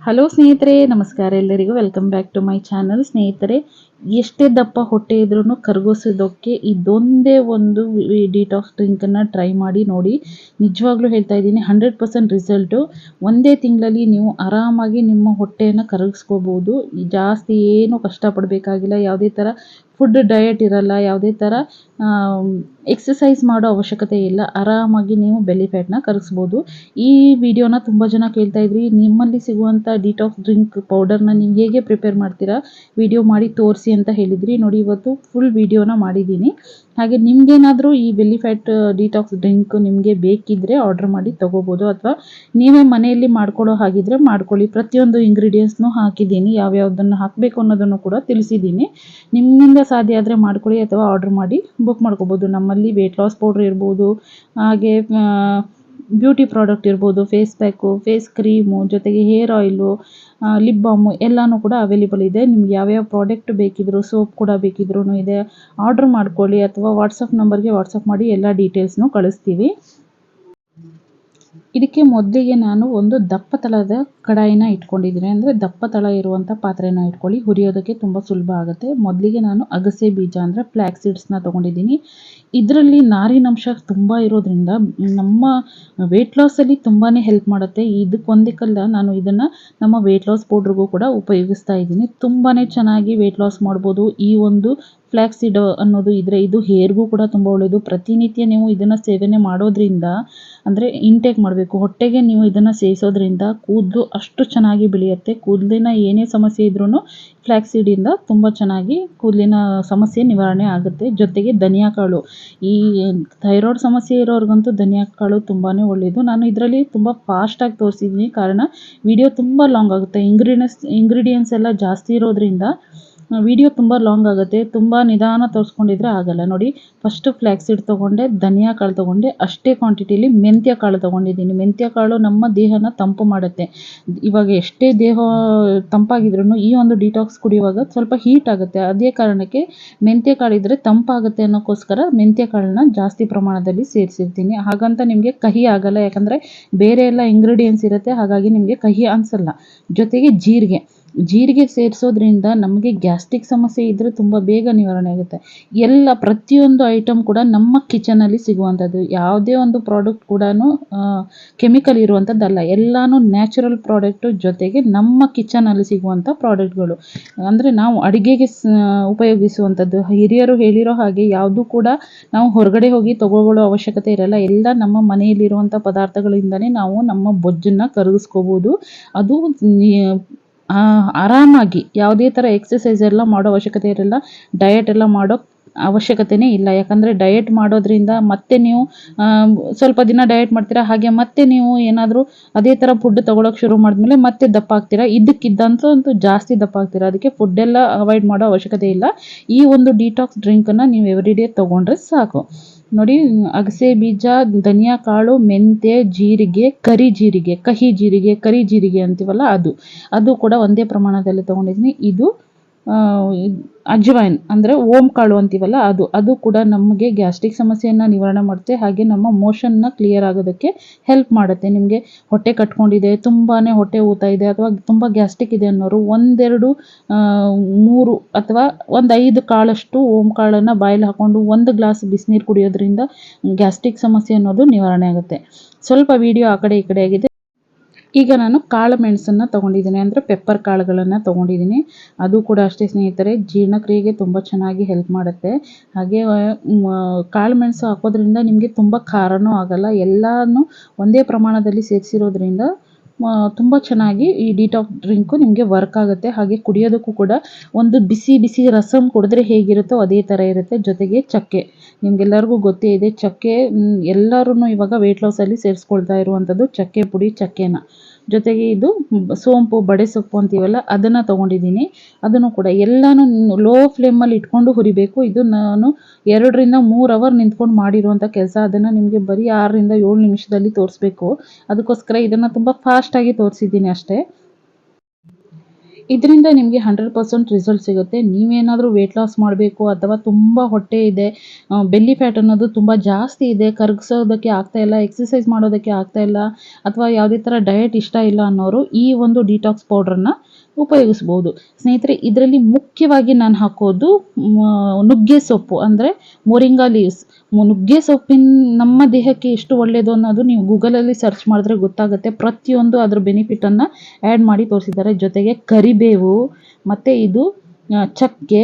Hello ಸ್ನೇಹಿತರೆ ನಮಸ್ಕಾರ ಎಲ್ಲರಿಗೂ. Welcome back to my channel ಸ್ನೇಹಿತರೆ. ಎಷ್ಟೇ ದಪ್ಪ ಹೊಟ್ಟೆ ಇದ್ರೂ ಕರಗಿಸೋದಕ್ಕೆ ಇದೊಂದೇ ಒಂದು ಡಿಟಾಕ್ಸ್ ಡ್ರಿಂಕನ್ನು ಟ್ರೈ ಮಾಡಿ ನೋಡಿ. ನಿಜವಾಗ್ಲೂ ಹೇಳ್ತಾ ಇದ್ದೀನಿ ಹಂಡ್ರೆಡ್ ಪರ್ಸೆಂಟ್ ರಿಸಲ್ಟು ಒಂದೇ ತಿಂಗಳಲ್ಲಿ ನೀವು ಆರಾಮಾಗಿ ನಿಮ್ಮ ಹೊಟ್ಟೆಯನ್ನು ಕರಗಿಸ್ಕೋಬೋದು. ಜಾಸ್ತಿ ಏನು ಕಷ್ಟಪಡಬೇಕಾಗಿಲ್ಲ. ಯಾವುದೇ ಥರ ಫುಡ್ ಡಯಟ್ ಇರಲ್ಲ, ಯಾವುದೇ ಥರ ಎಕ್ಸಸೈಸ್ ಮಾಡೋ ಅವಶ್ಯಕತೆ ಇಲ್ಲ. ಆರಾಮಾಗಿ ನೀವು ಬೆಲಿ ಫ್ಯಾಟ್ನ ಕರಗಿಸ್ಬೋದು. ಈ ವಿಡಿಯೋನ ತುಂಬ ಜನ ಕೇಳ್ತಾ ಇದ್ರಿ, ನಿಮ್ಮಲ್ಲಿ ಸಿಗುವಂಥ ಡಿಟಾಕ್ಸ್ ಡ್ರಿಂಕ್ ಪೌಡರ್ನ ನೀವು ಹೇಗೆ ಪ್ರಿಪೇರ್ ಮಾಡ್ತೀರಾ? ವಿಡಿಯೋ ಮಾಡಿ ತೋರಿಸಿ. ಅಂತ ಹೇಳಿದ್ರಿ. ನೋಡಿ, ಇವತ್ತು ಫುಲ್ ವಿಡಿಯೋನ ಮಾಡಿದ್ದೀನಿ. ಹಾಗೆ ನಿಮ್ಗೇನಾದರೂ ಈ ಬೆಲ್ಲಿ ಫ್ಯಾಟ್ ಡಿಟಾಕ್ಸ್ ಡ್ರಿಂಕ್ ನಿಮಗೆ ಬೇಕಿದ್ದರೆ ಆರ್ಡರ್ ಮಾಡಿ ತೊಗೋಬೋದು. ಅಥವಾ ನೀವೇ ಮನೆಯಲ್ಲಿ ಮಾಡ್ಕೊಳ್ಳೋ ಹಾಗಿದ್ರೆ ಮಾಡ್ಕೊಳ್ಳಿ. ಪ್ರತಿಯೊಂದು ಇಂಗ್ರೀಡಿಯೆಂಟ್ಸ್ನೂ ಹಾಕಿದ್ದೀನಿ. ಯಾವ್ಯಾವುದನ್ನು ಹಾಕಬೇಕು ಅನ್ನೋದನ್ನು ಕೂಡ ತಿಳಿಸಿದ್ದೀನಿ. ನಿಮ್ಮಿಂದ ಸಾಧ್ಯ ಆದರೆ ಮಾಡ್ಕೊಳ್ಳಿ ಅಥವಾ ಆರ್ಡರ್ ಮಾಡಿ ಬುಕ್ ಮಾಡ್ಕೋಬೋದು. ನಮ್ಮಲ್ಲಿ ವೆಯ್ಟ್ ಲಾಸ್ ಪೌಡ್ರ್ ಇರ್ಬೋದು. ಹಾಗೆ ಬ್ಯೂಟಿ ಪ್ರಾಡಕ್ಟ್ ಇರ್ಬೋದು ಫೇಸ್ ಪ್ಯಾಕು ಫೇಸ್ ಕ್ರೀಮು ಜೊತೆಗೆ ಹೇರ್ ಆಯಿಲು ಲಿಪ್ ಬಾಮು ಎಲ್ಲಾನು ಕೂಡ ಅವೈಲೇಬಲ್ ಇದೆ. ನಿಮ್ಗೆ ಯಾವ್ಯಾವ ಪ್ರಾಡಕ್ಟ್ ಬೇಕಿದ್ರು ಸೋಪ್ ಕೂಡ ಬೇಕಿದ್ರೂ ಇದೆ. ಆರ್ಡ್ರ್ ಮಾಡ್ಕೊಳ್ಳಿ ಅಥವಾ ವಾಟ್ಸಪ್ ನಂಬರ್ಗೆ ವಾಟ್ಸಪ್ ಮಾಡಿ ಎಲ್ಲ ಡೀಟೇಲ್ಸ್ನು ಕಳಿಸ್ತೀವಿ. ಇದಕ್ಕೆ ಮೊದಲಿಗೆ ನಾನು ಒಂದು ದಪ್ಪ ತಳದ ಕಡಾಯಿನ ಇಟ್ಕೊಂಡಿದ್ದೀನಿ. ಅಂದರೆ ದಪ್ಪ ತಳ ಇರುವಂಥ ಪಾತ್ರೆನ ಇಟ್ಕೊಳ್ಳಿ. ಹುರಿಯೋದಕ್ಕೆ ತುಂಬ ಸುಲಭ ಆಗುತ್ತೆ. ಮೊದಲಿಗೆ ನಾನು ಅಗಸೆ ಬೀಜ ಅಂದರೆ ಫ್ಲ್ಯಾಕ್ ಸೀಡ್ಸ್ನ ತೊಗೊಂಡಿದ್ದೀನಿ. ಇದರಲ್ಲಿ ನಾರಿನಂಶ ತುಂಬ ಇರೋದ್ರಿಂದ ನಮ್ಮ ವೆಯ್ಟ್ ಲಾಸಲ್ಲಿ ತುಂಬಾ ಹೆಲ್ಪ್ ಮಾಡುತ್ತೆ. ಇದಕ್ಕೊಂದಕ್ಕಲ್ಲ ನಾನು ಇದನ್ನು ನಮ್ಮ ವೆಯ್ಟ್ ಲಾಸ್ ಪೌಡ್ರಿಗೂ ಕೂಡ ಉಪಯೋಗಿಸ್ತಾ ಇದ್ದೀನಿ. ತುಂಬಾ ಚೆನ್ನಾಗಿ ವೆಯ್ಟ್ ಲಾಸ್ ಮಾಡ್ಬೋದು. ಈ ಒಂದು ಫ್ಲ್ಯಾಕ್ಸೀಡ್ ಅನ್ನೋದು ಇದ್ರೆ ಇದು ಹೇರ್ಗೂ ಕೂಡ ತುಂಬ ಒಳ್ಳೆಯದು ಪ್ರತಿನಿತ್ಯ ನೀವು ಇದನ್ನು ಸೇವನೆ ಮಾಡೋದ್ರಿಂದ, ಅಂದರೆ ಇಂಟೇಕ್ ಮಾಡಬೇಕು, ಹೊಟ್ಟೆಗೆ ನೀವು ಇದನ್ನು ಸೇವಿಸೋದ್ರಿಂದ ಕೂದಲು ಅಷ್ಟು ಚೆನ್ನಾಗಿ ಬೆಳೆಯುತ್ತೆ. ಕೂದಲಿನ ಏನೇ ಸಮಸ್ಯೆ ಇದ್ರೂ ಫ್ಲ್ಯಾಕ್ಸಿಡಿಂದ ತುಂಬ ಚೆನ್ನಾಗಿ ಕೂದಲಿನ ಸಮಸ್ಯೆ ನಿವಾರಣೆ ಆಗುತ್ತೆ. ಜೊತೆಗೆ ಧನಿಯಾ ಕಾಳು. ಈ ಥೈರಾಯ್ಡ್ ಸಮಸ್ಯೆ ಇರೋರಿಗಂತೂ ಧನಿಯಾ ಕಾಳು ತುಂಬಾ ಒಳ್ಳೆಯದು ನಾನು ಇದರಲ್ಲಿ ತುಂಬ ಫಾಸ್ಟಾಗಿ ತೋರಿಸಿದ್ದೀನಿ. ಕಾರಣ ವಿಡಿಯೋ ತುಂಬ ಲಾಂಗ್ ಆಗುತ್ತೆ. ಇಂಗ್ರೀಡಿಯನ್ಸ್ ಇಂಗ್ರೀಡಿಯೆಂಟ್ಸ್ ಎಲ್ಲ ಜಾಸ್ತಿ ಇರೋದ್ರಿಂದ ವಿಡಿಯೋ ತುಂಬ ಲಾಂಗ್ ಆಗುತ್ತೆ. ತುಂಬ ನಿಧಾನ ತೋರಿಸ್ಕೊಂಡಿದ್ರೆ ಆಗಲ್ಲ. ನೋಡಿ ಫಸ್ಟು ಫ್ಲ್ಯಾಕ್ಸೀಡ್ ತೊಗೊಂಡೆ, ಧನಿಯಾ ಕಾಳು ತೊಗೊಂಡೆ, ಅಷ್ಟೇ ಕ್ವಾಂಟಿಟಿಲಿ ಮೆಂತ್ಯ ಕಾಳು ತೊಗೊಂಡಿದ್ದೀನಿ. ಮೆಂತ್ಯ ಕಾಳು ನಮ್ಮ ದೇಹನ ತಂಪು ಮಾಡುತ್ತೆ. ಇವಾಗ ಎಷ್ಟೇ ದೇಹ ತಂಪಾಗಿದ್ರೂ ಈ ಒಂದು ಡಿಟಾಕ್ಸ್ ಕುಡಿಯುವಾಗ ಸ್ವಲ್ಪ ಹೀಟ್ ಆಗುತ್ತೆ. ಅದೇ ಕಾರಣಕ್ಕೆ ಮೆಂತ್ಯ ಕಾಳು ಇದ್ದರೆ ತಂಪಾಗುತ್ತೆ ಅನ್ನೋಕ್ಕೋಸ್ಕರ ಮೆಂತ್ಯ ಕಾಳನ್ನ ಜಾಸ್ತಿ ಪ್ರಮಾಣದಲ್ಲಿ ಸೇರಿಸಿರ್ತೀನಿ. ಹಾಗಂತ ನಿಮಗೆ ಕಹಿ ಆಗಲ್ಲ. ಯಾಕಂದರೆ ಬೇರೆ ಎಲ್ಲ ಇಂಗ್ರೀಡಿಯೆಂಟ್ಸ್ ಇರುತ್ತೆ. ಹಾಗಾಗಿ ನಿಮಗೆ ಕಹಿ ಅನಿಸಲ್ಲ. ಜೊತೆಗೆ ಜೀರಿಗೆ. ಜೀರಿಗೆ ಸೇರಿಸೋದ್ರಿಂದ ನಮಗೆ ಗ್ಯಾಸ್ಟ್ರಿಕ್ ಸಮಸ್ಯೆ ಇದ್ದರೆ ತುಂಬ ಬೇಗ ನಿವಾರಣೆ ಆಗುತ್ತೆ. ಎಲ್ಲ ಪ್ರತಿಯೊಂದು ಐಟಮ್ ಕೂಡ ನಮ್ಮ ಕಿಚನಲ್ಲಿ ಸಿಗುವಂಥದ್ದು. ಯಾವುದೇ ಒಂದು ಪ್ರಾಡಕ್ಟ್ ಕೂಡ ಕೆಮಿಕಲ್ ಇರುವಂಥದ್ದಲ್ಲ. ಎಲ್ಲನೂ ನ್ಯಾಚುರಲ್ ಪ್ರಾಡಕ್ಟು ಜೊತೆಗೆ ನಮ್ಮ ಕಿಚನಲ್ಲಿ ಸಿಗುವಂಥ ಪ್ರಾಡಕ್ಟ್ಗಳು ಅಂದರೆ ನಾವು ಅಡುಗೆಗೆ ಉಪಯೋಗಿಸುವಂಥದ್ದು. ಹಿರಿಯರು ಹೇಳಿರೋ ಹಾಗೆ ಯಾವುದೂ ಕೂಡ ನಾವು ಹೊರಗಡೆ ಹೋಗಿ ತಗೊಳ್ಳೋ ಅವಶ್ಯಕತೆ ಇರಲ್ಲ. ಎಲ್ಲ ನಮ್ಮ ಮನೆಯಲ್ಲಿರುವಂಥ ಪದಾರ್ಥಗಳಿಂದಲೇ ನಾವು ನಮ್ಮ ಬೊಜ್ಜನ್ನು ಕರಗಿಸ್ಕೋಬೋದು. ಅದು ಆರಾಮಾಗಿ ಯಾವುದೇ ಥರ ಎಕ್ಸಸೈಸ್ ಎಲ್ಲ ಮಾಡೋ ಅವಶ್ಯಕತೆ ಇರಲ್ಲ. ಡಯಟ್ ಎಲ್ಲ ಮಾಡೋ ಅವಶ್ಯಕತೆಯೇ ಇಲ್ಲ. ಯಾಕಂದರೆ ಡಯಟ್ ಮಾಡೋದ್ರಿಂದ ಮತ್ತೆ ನೀವು ಸ್ವಲ್ಪ ದಿನ ಡಯಟ್ ಮಾಡ್ತೀರಾ, ಹಾಗೆ ಮತ್ತೆ ನೀವು ಏನಾದರೂ ಅದೇ ಥರ ಫುಡ್ ತೊಗೊಳಕ್ಕೆ ಶುರು ಮಾಡಿದ್ಮೇಲೆ ಮತ್ತೆ ದಪ್ಪ ಆಗ್ತೀರಾ. ಇದಕ್ಕಿದ್ದಂತೂ ಅಂತೂ ಜಾಸ್ತಿ ದಪ್ಪ ಆಗ್ತೀರಾ. ಅದಕ್ಕೆ ಫುಡ್ಡೆಲ್ಲ ಅವಾಯ್ಡ್ ಮಾಡೋ ಅವಶ್ಯಕತೆ ಇಲ್ಲ. ಈ ಒಂದು ಡಿಟಾಕ್ಸ್ ಡ್ರಿಂಕನ್ನು ನೀವು ಎವ್ರಿ ಡೇ ತೊಗೊಂಡ್ರೆ ಸಾಕು. ನೋಡಿ, ಅಗಸೆ ಬೀಜ, ಧನಿಯಾ ಕಾಳು, ಮೆಂತ್ಯ, ಜೀರಿಗೆ, ಕರಿ ಜೀರಿಗೆ, ಕಹಿ ಜೀರಿಗೆ, ಕರಿ ಜೀರಿಗೆ ಅಂತೀವಲ್ಲ ಅದು. ಅದು ಕೂಡ ಒಂದೇ ಪ್ರಮಾಣದಲ್ಲಿ ತೊಗೊಂಡಿದ್ದೀನಿ. ಇದು ಅಜ್ವೈನ್ ಅಂದರೆ ಓಂ ಕಾಳು ಅಂತೀವಲ್ಲ ಅದು ಅದು ಕೂಡ ನಮಗೆ ಗ್ಯಾಸ್ಟ್ರಿಕ್ ಸಮಸ್ಯೆಯನ್ನು ನಿವಾರಣೆ ಮಾಡುತ್ತೆ, ಹಾಗೆ ನಮ್ಮ ಮೋಷನ್ನ ಕ್ಲಿಯರ್ ಆಗೋದಕ್ಕೆ ಹೆಲ್ಪ್ ಮಾಡುತ್ತೆ. ನಿಮಗೆ ಹೊಟ್ಟೆ ಕಟ್ಕೊಂಡಿದೆ ತುಂಬಾ ಹೊಟ್ಟೆ ಊತ ಇದೆ, ಅಥವಾ ತುಂಬ ಗ್ಯಾಸ್ಟ್ರಿಕ್ ಇದೆ ಅನ್ನೋರು ಒಂದೆರಡು ಮೂರು ಅಥವಾ ಒಂದು ಐದು ಕಾಳಷ್ಟು ಓಂ ಕಾಳನ್ನು ಬಾಯಲ್ಲಿ ಹಾಕ್ಕೊಂಡು ಒಂದು ಗ್ಲಾಸ್ ಬಿಸಿನೀರು ಕುಡಿಯೋದ್ರಿಂದ ಗ್ಯಾಸ್ಟ್ರಿಕ್ ಸಮಸ್ಯೆ ಅನ್ನೋದು ನಿವಾರಣೆ ಆಗುತ್ತೆ. ಸ್ವಲ್ಪ ವಿಡಿಯೋ ಆ ಕಡೆ ಈ ಕಡೆ ಆಗಿದೆ. ಈಗ ನಾನು ಕಾಳು ಮೆಣಸನ್ನು ತೊಗೊಂಡಿದ್ದೀನಿ ಅಂದರೆ ಪೆಪ್ಪರ್ ಕಾಳುಗಳನ್ನು ತೊಗೊಂಡಿದ್ದೀನಿ. ಅದು ಕೂಡ ಅಷ್ಟೇ ಸ್ನೇಹಿತರೆ, ಜೀರ್ಣಕ್ರಿಯೆಗೆ ತುಂಬ ಚೆನ್ನಾಗಿ ಹೆಲ್ಪ್ ಮಾಡುತ್ತೆ. ಹಾಗೆ ಕಾಳು ಮೆಣಸು ಹಾಕೋದ್ರಿಂದ ನಿಮಗೆ ತುಂಬ ಖಾರವೂ ಆಗೋಲ್ಲ. ಎಲ್ಲನೂ ಒಂದೇ ಪ್ರಮಾಣದಲ್ಲಿ ಸೇರಿಸಿರೋದ್ರಿಂದ ತುಂಬ ಚೆನ್ನಾಗಿ ಈ ಡಿಟಾಕ್ ಡ್ರಿಂಕು ನಿಮಗೆ ವರ್ಕ್ ಆಗುತ್ತೆ. ಹಾಗೆ ಕುಡಿಯೋದಕ್ಕೂ ಕೂಡ ಒಂದು ಬಿಸಿ ಬಿಸಿ ರಸಮ್ ಕುಡಿದ್ರೆ ಹೇಗಿರುತ್ತೋ ಅದೇ ಥರ ಇರುತ್ತೆ. ಜೊತೆಗೆ ಚಕ್ಕೆ. ನಿಮಗೆಲ್ಲರಿಗೂ ಗೊತ್ತೇ ಇದೆ, ಚಕ್ಕೆ ಎಲ್ಲರೂ ಇವಾಗ ವೆಯ್ಟ್ ಲಾಸಲ್ಲಿ ಸೇರಿಸ್ಕೊಳ್ತಾ ಇರುವಂಥದ್ದು ಚಕ್ಕೆ ಪುಡಿ, ಚಕ್ಕೆನ. ಜೊತೆಗೆ ಇದು ಸೋಂಪು, ಬಡೆ ಸೊಪ್ಪು ಅಂತೀವಲ್ಲ, ಅದನ್ನು ತೊಗೊಂಡಿದ್ದೀನಿ. ಅದನ್ನು ಕೂಡ ಎಲ್ಲನೂ ಲೋ ಫ್ಲೇಮಲ್ಲಿ ಇಟ್ಕೊಂಡು ಹುರಿಬೇಕು. ಇದು ನಾನು ಎರಡರಿಂದ ಮೂರು ಅವರ್ ನಿಂತ್ಕೊಂಡು ಮಾಡಿರುವಂಥ ಕೆಲಸ. ಅದನ್ನು ನಿಮಗೆ ಬರೀ ಆರರಿಂದ ಏಳು ನಿಮಿಷದಲ್ಲಿ ತೋರಿಸ್ಬೇಕು. ಅದಕ್ಕೋಸ್ಕರ ಇದನ್ನು ತುಂಬ ಫಾಸ್ಟಾಗಿ ತೋರಿಸಿದ್ದೀನಿ ಅಷ್ಟೇ. ಇದರಿಂದ ನಿಮಗೆ ಹಂಡ್ರೆಡ್ ಪರ್ಸೆಂಟ್ ರಿಸಲ್ಟ್ ಸಿಗುತ್ತೆ. ನೀವೇನಾದರೂ ವೆಯ್ಟ್ ಲಾಸ್ ಮಾಡಬೇಕು ಅಥವಾ ತುಂಬ ಹೊಟ್ಟೆ ಇದೆ ಬೆಲ್ಲಿ ಫ್ಯಾಟ್ ಅನ್ನೋದು ತುಂಬ ಜಾಸ್ತಿ ಇದೆ, ಕರಗಿಸೋದಕ್ಕೆ ಆಗ್ತಾ ಇಲ್ಲ ಎಕ್ಸಸೈಸ್ ಮಾಡೋದಕ್ಕೆ ಆಗ್ತಾ ಇಲ್ಲ, ಅಥವಾ ಯಾವುದೇ ಥರ ಡಯಟ್ ಇಷ್ಟ ಇಲ್ಲ ಅನ್ನೋರು ಈ ಒಂದು ಡಿಟಾಕ್ಸ್ ಪೌಡ್ರನ್ನ ಉಪಯೋಗಿಸ್ಬೋದು ಸ್ನೇಹಿತರೆ, ಇದರಲ್ಲಿ ಮುಖ್ಯವಾಗಿ ನಾನು ಹಾಕೋದು ನುಗ್ಗೆ ಸೊಪ್ಪು. ಅಂದರೆ ಮೊರಿಂಗಾ ಲೀವ್ಸ್. ನುಗ್ಗೆ ಸೊಪ್ಪಿನ ನಮ್ಮ ದೇಹಕ್ಕೆ ಎಷ್ಟು ಒಳ್ಳೆಯದು ಅನ್ನೋದು ನೀವು ಗೂಗಲಲ್ಲಿ ಸರ್ಚ್ ಮಾಡಿದ್ರೆ ಗೊತ್ತಾಗುತ್ತೆ. ಪ್ರತಿಯೊಂದು ಅದರ ಬೆನಿಫಿಟನ್ನು ಆ್ಯಡ್ ಮಾಡಿ ತೋರಿಸಿದ್ದಾರೆ. ಜೊತೆಗೆ ಕರಿಬೇವು, ಮತ್ತು ಇದು ಚಕ್ಕೆ,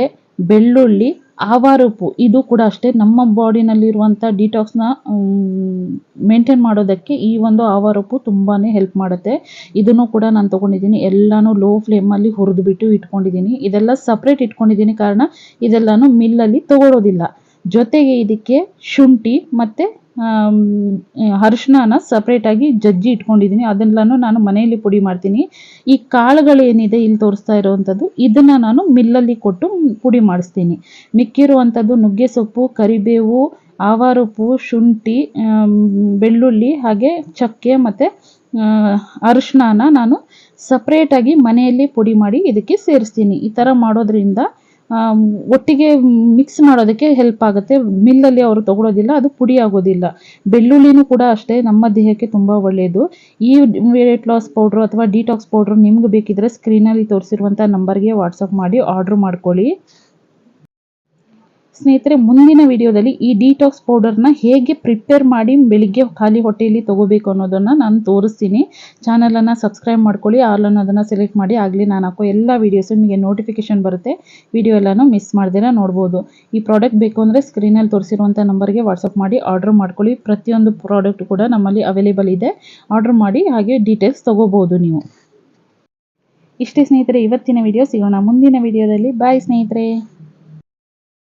ಬೆಳ್ಳುಳ್ಳಿ ಆವಾರುಪ್ಪು ಇದು ಕೂಡ ಅಷ್ಟೇ, ನಮ್ಮ ಬಾಡಿನಲ್ಲಿರುವಂಥ ಡಿಟಾಕ್ಸ್ನ ಮೇಂಟೈನ್ ಮಾಡೋದಕ್ಕೆ ಈ ಒಂದು ಆವಾರುಪ್ಪು ತುಂಬಾ ಹೆಲ್ಪ್ ಮಾಡುತ್ತೆ. ಇದನ್ನು ಕೂಡ ನಾನು ತೊಗೊಂಡಿದ್ದೀನಿ. ಎಲ್ಲನೂ ಲೋ ಫ್ಲೇಮಲ್ಲಿ ಹುರಿದುಬಿಟ್ಟು ಇಟ್ಕೊಂಡಿದ್ದೀನಿ. ಇದೆಲ್ಲ ಸಪ್ರೇಟ್ ಇಟ್ಕೊಂಡಿದ್ದೀನಿ ಕಾರಣ ಇದೆಲ್ಲನೂ ಮಿಲ್ಲಲ್ಲಿ ತೊಗೊಳೋದಿಲ್ಲ. ಜೊತೆಗೆ ಇದಕ್ಕೆ ಶುಂಠಿ ಮತ್ತು ಅರಿಶಿಣನ ಸಪ್ರೇಟಾಗಿ ಜಜ್ಜಿ ಇಟ್ಕೊಂಡಿದ್ದೀನಿ. ಅದೆಲ್ಲನೂ ನಾನು ಮನೆಯಲ್ಲಿ ಪುಡಿ ಮಾಡ್ತೀನಿ. ಈ ಕಾಳುಗಳೇನಿದೆ ಇಲ್ಲಿ ತೋರಿಸ್ತಾ ಇರೋವಂಥದ್ದು, ಇದನ್ನು ನಾನು ಮಿಲ್ಲಲ್ಲಿ ಕೊಟ್ಟು ಪುಡಿ ಮಾಡಿಸ್ತೀನಿ. ಮಿಕ್ಕಿರುವಂಥದ್ದು ನುಗ್ಗೆ ಸೊಪ್ಪು, ಕರಿಬೇವು ಆವಾರುಪ್ಪು ಶುಂಠಿ ಬೆಳ್ಳುಳ್ಳಿ, ಹಾಗೆ ಚಕ್ಕೆ ಮತ್ತು ಅರಿಶಿಣನ ನಾನು ಸಪ್ರೇಟಾಗಿ ಮನೆಯಲ್ಲಿ ಪುಡಿ ಮಾಡಿ ಇದಕ್ಕೆ ಸೇರಿಸ್ತೀನಿ. ಈ ಥರ ಮಾಡೋದ್ರಿಂದ ಒಟ್ಟಿಗೆ ಮಿಕ್ಸ್ ಮಾಡೋದಕ್ಕೆ ಹೆಲ್ಪ್ ಆಗುತ್ತೆ. ಮಿಲ್ಲಲ್ಲಿ ಅವರು ತಗೊಳ್ಳೋದಿಲ್ಲ ಅದು ಪುಡಿ ಆಗೋದಿಲ್ಲ. ಬೆಳ್ಳುಳ್ಳಿನೂ ಕೂಡ ಅಷ್ಟೇ, ನಮ್ಮ ದೇಹಕ್ಕೆ ತುಂಬ ಒಳ್ಳೆಯದು ಈ ವೇಟ್ ಲಾಸ್ ಪೌಡ್ರು ಅಥವಾ ಡಿಟಾಕ್ಸ್ ಪೌಡ್ರು ನಿಮ್ಗೆ ಬೇಕಿದ್ರೆ ಸ್ಕ್ರೀನಲ್ಲಿ ತೋರಿಸಿರುವಂಥ ನಂಬರ್ಗೆ ವಾಟ್ಸಪ್ ಮಾಡಿ ಆರ್ಡ್ರ್ ಮಾಡ್ಕೊಳ್ಳಿ. ಸ್ನೇಹಿತರೆ, ಮುಂದಿನ ವಿಡಿಯೋದಲ್ಲಿ ಈ ಡಿಟಾಕ್ಸ್ ಪೌಡರ್ನ ಹೇಗೆ ಪ್ರಿಪೇರ್ ಮಾಡಿ ಬೆಳಿಗ್ಗೆ ಖಾಲಿ ಹೊಟ್ಟೆಯಲ್ಲಿ ತೊಗೋಬೇಕು ಅನ್ನೋದನ್ನು ನಾನು ತೋರಿಸ್ತೀನಿ. ಚಾನಲನ್ನು ಸಬ್ಸ್ಕ್ರೈಬ್ ಮಾಡ್ಕೊಳ್ಳಿ ಆಲ್ ಅದನ್ನು ಸೆಲೆಕ್ಟ್ ಮಾಡಿ, ಆಗಲಿ ನಾನು ಹಾಕೋ ಎಲ್ಲ ವೀಡಿಯೋಸು ನಿಮಗೆ ನೋಟಿಫಿಕೇಶನ್ ಬರುತ್ತೆ. ವಿಡಿಯೋ ಎಲ್ಲನೂ ಮಿಸ್ ಮಾಡ್ದಿರ ನೋಡ್ಬೋದು. ಈ ಪ್ರಾಡಕ್ಟ್ ಬೇಕು ಅಂದರೆ ಸ್ಕ್ರೀನಲ್ಲಿ ತೋರಿಸಿರುವಂಥ ನಂಬರ್ಗೆ ವಾಟ್ಸಪ್ ಮಾಡಿ ಆರ್ಡರ್ ಮಾಡ್ಕೊಳ್ಳಿ. ಪ್ರತಿಯೊಂದು ಪ್ರಾಡಕ್ಟ್ ಕೂಡ ನಮ್ಮಲ್ಲಿ ಅವೈಲೇಬಲ್ ಇದೆ. ಆರ್ಡರ್ ಮಾಡಿ, ಹಾಗೆ ಡೀಟೇಲ್ಸ್ ತೊಗೋಬೋದು ನೀವು. ಇಷ್ಟೇ ಸ್ನೇಹಿತರೆ, ಇವತ್ತಿನ ವಿಡಿಯೋ ಸಿಗೋಣ. ಮುಂದಿನ ವಿಡಿಯೋದಲ್ಲಿ ಬಾಯ್ ಸ್ನೇಹಿತರೆ.